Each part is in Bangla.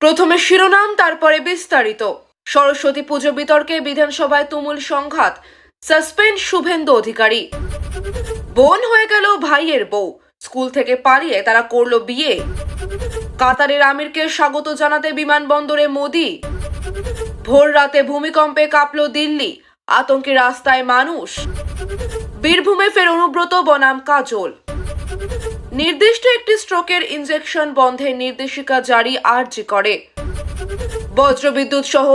প্রথমে শিরোনাম, তারপরে বিস্তারিত। সরস্বতী পুজো বিতর্কে বিধানসভায় তুমুল সংঘাত, সাসপেন্ড শুভেন্দু অধিকারী। বোন হয়ে গেল ভাইয়ের বউ। স্কুল থেকে পালিয়ে তারা করল বিয়ে। কাতারের আমিরকে স্বাগত জানাতে বিমানবন্দরে মোদি। ভোর রাতে ভূমিকম্পে কাঁপল দিল্লি। আতঙ্কে রাস্তায় মানুষ। বীরভূমে ফের অনুব্রত বনাম কাজল। নির্দিষ্ট একটি স্ট্রোকের ইনজেকশন বন্ধের নির্দেশিকা জারি আর্জি করে। বজ্রবিদ্যুৎ সহ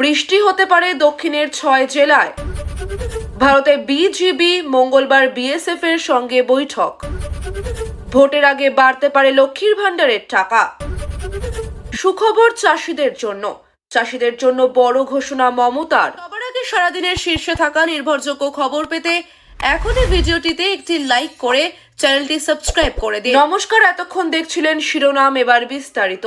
বৃষ্টি হতে পারে দক্ষিণের ছয় জেলায়। ভারতে বিজিবি মঙ্গলবার বিএসএফ এর সঙ্গে বৈঠক। ভোটের আগে বাড়তে পারে লক্ষ্মীর ভাণ্ডারের টাকা। সুখবর চাষিদের জন্য। চাষিদের জন্য বড় ঘোষণা মমতার। সবার আগে সারাদিনের শীর্ষে থাকা নির্ভরযোগ্য খবর পেতে এখনই ভিডিওটিতে একটি লাইক করে চ্যানেলটি সাবস্ক্রাইব করে দিন। নমস্কার, এতক্ষণ দেখছিলেন শিরোনাম, এবার বিস্তারিত।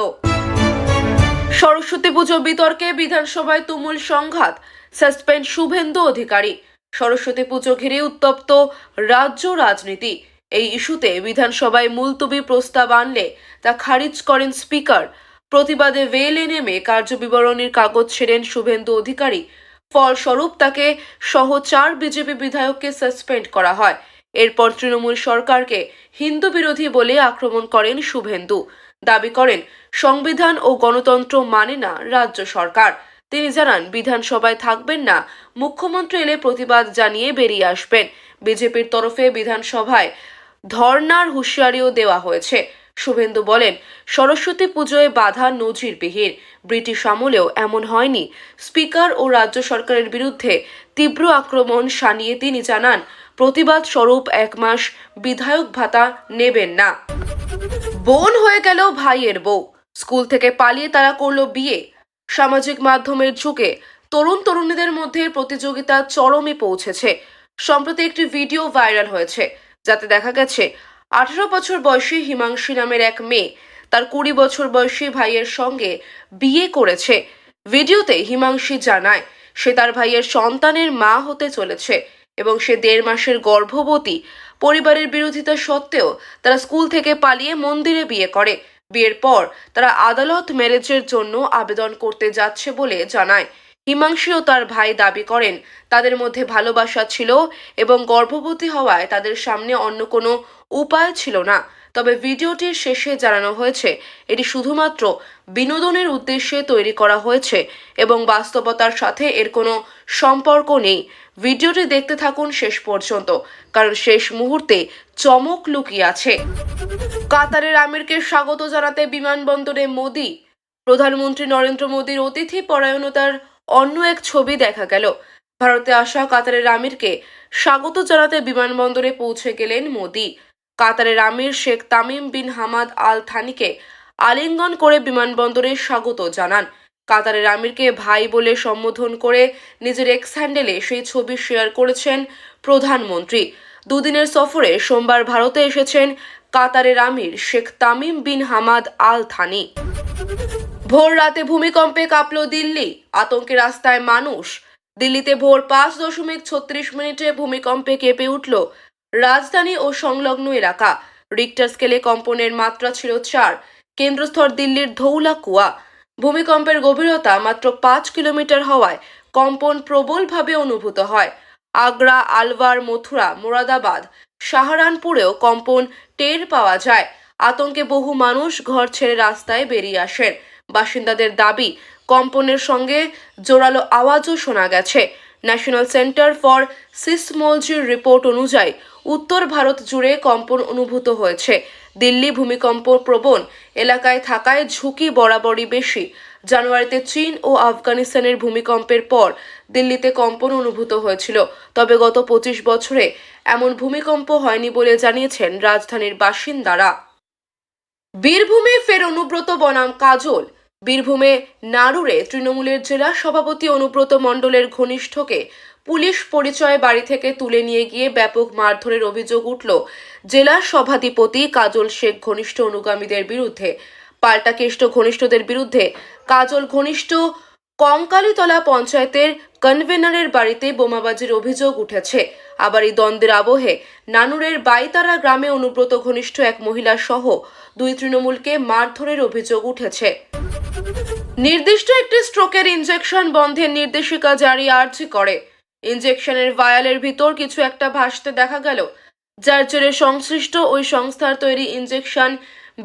সরস্বতী পুজো বিতর্কে বিধানসভায় তুমুল সংঘাত, সাসপেন্ড শুভেন্দু অধিকারী। সরস্বতী পুজো ঘিরে উত্তপ্ত রাজ্য রাজনীতি। এই ইস্যুতে বিধানসভায় মুলতবি প্রস্তাব আনলে তা খারিজ করেন স্পিকার। প্রতিবাদে ভেলে নেমে কার্যবিবরণীর কাগজ ছেড়েন শুভেন্দু অধিকারী। ফলস্বরূপ তাকে সহ চার বিজেপি বিধায়ককে সাসপেন্ড করা হয়। এরপর তৃণমূল সরকারকে হিন্দু বিরোধী বলে আক্রমণ করেন শুভেন্দু। দাবি করেন, সংবিধান ও গণতন্ত্র মানে না রাজ্য সরকার। তিনি জানান, বিধানসভায় থাকবেন না, মুখ্যমন্ত্রী এলে প্রতিবাদ জানিয়ে বেরিয়ে আসবেন। বিজেপির তরফে বিধানসভায় ধর্নার হুঁশিয়ারিও দেওয়া হয়েছে। শুভেন্দু বলেন, সরস্বতী পুজোয় বাধা নজিরবিহীন। ব্রিটিশ আমলেও এমন হয়নি। স্পিকার ও রাজ্য সরকারের বিরুদ্ধে তীব্র আক্রমণ সানিয়ে তিনি জানান প্রতিবাদ স্বরূপ এক মাস বিধায়ক ভাতা নেবেন না। বোন হয়ে গেল ভাইয়ের বউ। স্কুল থেকে পালিয়ে তারা করল বিয়ে। সামাজিক মাধ্যমের ঝুঁকে তরুণ তরুণীদের মধ্যে প্রতিযোগিতা চরমে পৌঁছেছে। সম্প্রতি একটি ভিডিও ভাইরাল হয়েছে, যাতে দেখা গেছে আঠারো বছর বয়সী হিমাংশী নামের এক মেয়ে তার কুড়ি বছর বয়সী ভাইয়ের সঙ্গে বিয়ে করেছে। ভিডিওতে হিমাংশী জানায়, সে তার ভাইয়ের সন্তানের মা হতে চলেছে। এবং সে দেড় মাসের গর্ভবতী পরিবারের বিরোধিতা সত্ত্বেও তারা স্কুল থেকে পালিয়ে মন্দিরে বিয়ে করে। বিয়ের পর তারা আদালত ম্যারেজের জন্য আবেদন করতে যাচ্ছে বলে জানায়। হিমাংশী ও তার ভাই দাবি করেন, তাদের মধ্যে ভালোবাসা ছিল এবং গর্ভবতী হওয়ায় তাদের সামনে অন্য কোনো উপায় ছিল না। তবে ভিডিওটির শেষে জানানো হয়েছে, এটি শুধুমাত্র বিনোদনের উদ্দেশ্যে তৈরি করা হয়েছে এবং বাস্তবতার সাথে এর কোনো সম্পর্ক নেই। ভিডিওটি দেখতে থাকুন শেষ পর্যন্ত, কারণ শেষ মুহূর্তে চমক লুকিয়ে আছে। কাতারের আমিরকে স্বাগত জানাতে বিমানবন্দরে মোদি, প্রধানমন্ত্রী নরেন্দ্র মোদীর অতিথি পরায়ণতার অন্য এক ছবি দেখা গেল। ভারতে আসা কাতারের আমিরকে স্বাগত জানাতে বিমানবন্দরে পৌঁছে গেলেন মোদি। কাতারের আমির Sheikh Tamim bin Hamad Al থানিকে আলিঙ্গন করে বিমানবন্দরে স্বাগত জানান। কাতারের আমিরকে ভাই বলে সম্বোধন করে নিজের এক্স হ্যান্ডেলে সেই ছবি শেয়ার করেছেন প্রধানমন্ত্রী। দুদিনের সফরে সোমবার ভারতে এসেছেন কাতারের আমির Sheikh Tamim bin Hamad Al Thani ভোর রাতে ভূমিকম্পে কাঁপল দিল্লি। আতঙ্কে রাস্তায় মানুষ। দিল্লিতে ভোর পাঁচ দশমিক ছত্রিশ মিনিটে ভূমিকম্পে কেঁপে উঠল রাজধানী ও সংলগ্ন এলাকা। রিক্টার স্কেলে কম্পনের মাত্রা ছিল চার। কেন্দ্রস্থল দিল্লির ধৌলা কুয়া ভূমিকম্পের গভীরতা মাত্র পাঁচ কিলোমিটার হওয়ায় কম্পন প্রবলভাবে অনুভূত হয়। আগ্রা, আলওয়ার, মথুরা, মোরাদাবাদ, সাহারানপুরেও কম্পন টের পাওয়া যায়। আতঙ্কে বহু মানুষ ঘর ছেড়ে রাস্তায় বেরিয়ে আসেন। বাসিন্দাদের দাবি, কম্পনের সঙ্গে জোরালো আওয়াজও শোনা গেছে। ন্যাশনাল সেন্টার ফর সিসমোলজির রিপোর্ট অনুযায়ী উত্তর ভারত জুড়ে কম্পন অনুভূত হয়েছে। দিল্লি ভূমিকম্প প্রবণ এলাকায় থাকায় ঝুঁকি বরাবরই বেশি। জানুয়ারিতে চীন ও আফগানিস্তানের ভূমিকম্পের পর দিল্লিতে কম্পন অনুভূত হয়েছিল। তবে গত পঁচিশ বছরে এমন ভূমিকম্প হয়নি বলে জানিয়েছেন রাজধানীর বাসিন্দারা। বীরভূমে ফের অনুব্রত বনাম কাজল। বীরভূমে নাড়ুরে তৃণমূলের জেলা সভাপতি অনুব্রত মণ্ডলের ঘনিষ্ঠকে পুলিশ পরিচয় বাড়ি থেকে তুলে নিয়ে গিয়ে ব্যাপক মারধরের অভিযোগ উঠল। জেলা সভাধিপতি কাজল শেখ ঘনিষ্ঠ অনুগামীদের বিরুদ্ধে। পাল্টা কেষ্ট ঘনিষ্ঠদের বিরুদ্ধে কাজল ঘনিষ্ঠ কঙ্কালীতলা পঞ্চায়েতের কনভেনারের বাড়িতে বোমাবাজির অভিযোগ উঠেছে। আবার এই দ্বন্দ্বের আবহে নানুরের বাইতারা গ্রামে অনুব্রত ঘনিষ্ঠ এক মহিলা সহ দুই তৃণমূলকে মারধরের অভিযোগ উঠেছে। নির্দিষ্ট একটি স্ট্রোকের ইনজেকশন বন্ধের নির্দেশিকা জারি আর্জি করে। ইনজেকশনের ভায়ালের ভিতর কিছু একটা ভাসতে দেখা গেল, যার জেরে সংশ্লিষ্ট ওই সংস্থার তৈরি ইনজেকশন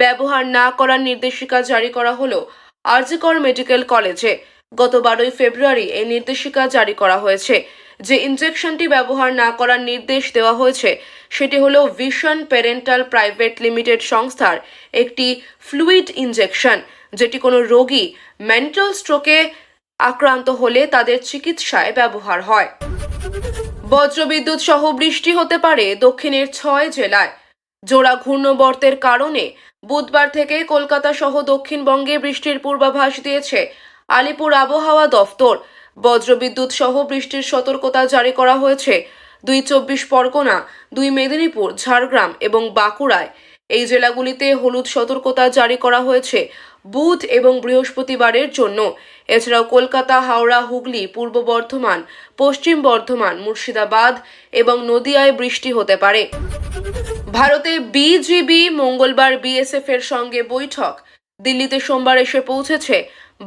ব্যবহার না করার নির্দেশিকা জারি করা হলো আরজিকর মেডিকেল কলেজে। গত বারোই ফেব্রুয়ারি এই নির্দেশিকা জারি করা হয়েছে। যে ইনজেকশনটি ব্যবহার না করার নির্দেশ দেওয়া হয়েছে, সেটি হলো ভিশন প্যারেন্টাল প্রাইভেট লিমিটেড সংস্থার একটি ফ্লুইড ইনজেকশন যেটি কোনো রোগী মেন্টাল স্ট্রোকে আক্রান্ত হলে তাদের চিকিৎসায় ব্যবহার হয়। বজ্রবিদ্যুৎ সহ বৃষ্টি হতে পারে দক্ষিণের ছয় জেলায়। জোড়া ঘূর্ণবর্তের কারণে বুধবার থেকে কলকাতা সহ দক্ষিণবঙ্গে বৃষ্টির পূর্বাভাস দিয়েছে আলিপুর আবহাওয়া দফতর। বজ্রবিদ্যুৎ সহ বৃষ্টির সতর্কতা জারি করা হয়েছে। দুই চব্বিশ পরগনা, দুই মেদিনীপুর, ঝাড়গ্রাম এবং বাঁকুড়ায়। এই জেলাগুলিতে হলুদ সতর্কতা জারি করা হয়েছে বুধ এবং বৃহস্পতিবারের জন্য। এছাড়াও কলকাতা, হাওড়া, হুগলি, পূর্ব বর্ধমান, পশ্চিম বর্ধমান, মুর্শিদাবাদ এবং নদিয়ায় বৃষ্টি হতে পারে। ভারতে বিজিবি মঙ্গলবার বিএসএফ এর সঙ্গে বৈঠক। দিল্লিতে সোমবার এসে পৌঁছেছে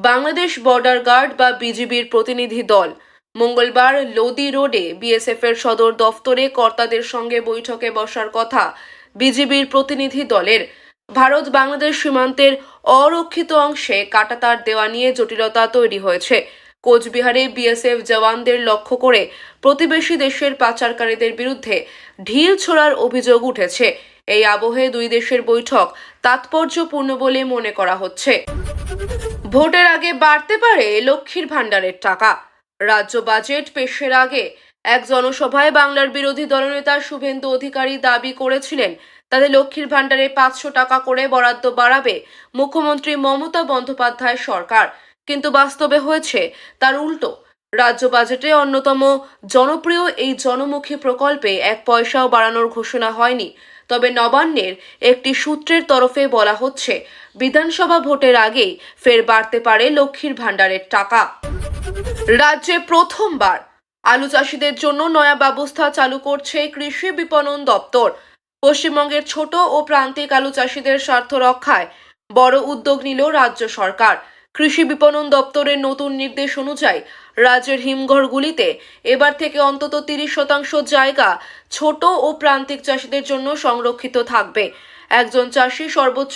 বাংলাদেশ বর্ডার গার্ড বা বিজিবির প্রতিনিধি দল। মঙ্গলবার লোদি রোডে বিএসএফ এর সদর দফতরে কর্তাদের সঙ্গে বৈঠকে বসার কথা বিজিবির প্রতিনিধি দলের। ভারত বাংলাদেশ সীমান্তের অরক্ষিত অংশে কাটাতার দেওয়া নিয়ে জটিলতা তৈরি হয়েছে। কোচবিহারে বিএসএফ জওয়ানদের লক্ষ্য করে প্রতিবেশী দেশের পাচারকারীদের বিরুদ্ধে ঢিল ছোড়ার অভিযোগ উঠেছে। এই আবহে দুই দেশের বৈঠক তাৎপর্যপূর্ণ বলে মনে করা হচ্ছে। ভোটের আগে বাড়তে পারে লক্ষ্মীর ভাণ্ডারের টাকা। রাজ্য বাজেট পেশের আগে এক জনসভায় বাংলার বিরোধী দলনেতা শুভেন্দু অধিকারী দাবি করেছিলেন তাদের লক্ষ্মীর ভাণ্ডারে পাঁচশো টাকা করে বরাদ্দ বাড়াবে মুখ্যমন্ত্রী মমতা বন্দ্যোপাধ্যায় সরকার। কিন্তু বাস্তবে হয়েছে তার উল্টো। রাজ্য বাজেটে অন্যতম জনপ্রিয় এই জনমুখী প্রকল্পে এক পয়সাও বাড়ানোর ঘোষণা হয়নি। তবে নবান্নের একটি সূত্রের তরফে বলা হচ্ছে, বিধানসভা ভোটের আগেই ফের বাড়তে পারে লক্ষ্মীর ভাণ্ডারের টাকা। রাজ্যে প্রথমবার আলু চাষিদের জন্য নয়া ব্যবস্থা চালু করছে কৃষি বিপণন দপ্তর। পশ্চিমবঙ্গের ছোট ও প্রান্তিক আলু চাষিদের স্বার্থ রক্ষায় বড় উদ্যোগ নিল রাজ্য সরকার। কৃষি বিপণন দপ্তরের নতুন নির্দেশ অনুযায়ী রাজ্যের হিমঘরগুলিতে এবার থেকে অন্তত তিরিশ শতাংশ জায়গা ছোট ও প্রান্তিক চাষিদের জন্য সংরক্ষিত থাকবে। একজন চাষি সর্বোচ্চ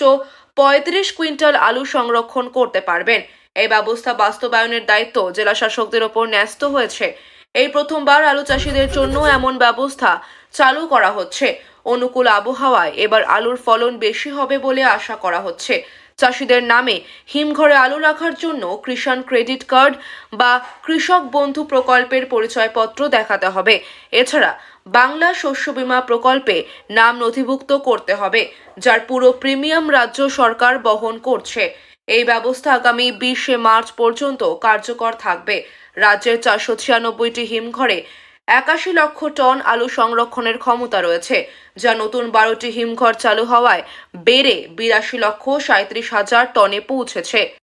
পঁয়ত্রিশ কুইন্টাল আলু সংরক্ষণ করতে পারবেন। এই ব্যবস্থা বাস্তবায়নের দায়িত্ব জেলা শাসকদের ওপর ন্যস্ত হয়েছে। এই প্রথমবার আলু চাষিদের জন্য এমন ব্যবস্থা চালু করা হচ্ছে। অনুকূল আবহাওয়ায় এবার আলুর ফলন বেশি হবে বলে আশা করা হচ্ছে। চাষিদের নামে হিমঘরে আলু রাখার জন্য কৃষাণ ক্রেডিট কার্ড বা কৃষক বন্ধু প্রকল্পের পরিচয়পত্র দেখাতে হবে। এছাড়া বাংলা শস্য বীমা প্রকল্পে নাম নথিভুক্ত করতে হবে, যার পুরো প্রিমিয়াম রাজ্য সরকার বহন করছে। এই ব্যবস্থা আগামী বিশে মার্চ পর্যন্ত কার্যকর থাকবে। রাজ্যের চারশো ছিয়ানব্বইটি হিমঘরে একাশি লক্ষ টন আলু সংরক্ষণের ক্ষমতা রয়েছে, যা নতুন বারোটি হিমঘর চালু হওয়ায় বেড়ে বিরাশি লক্ষ সাঁত্রিশ হাজার টনে পৌঁছেছে।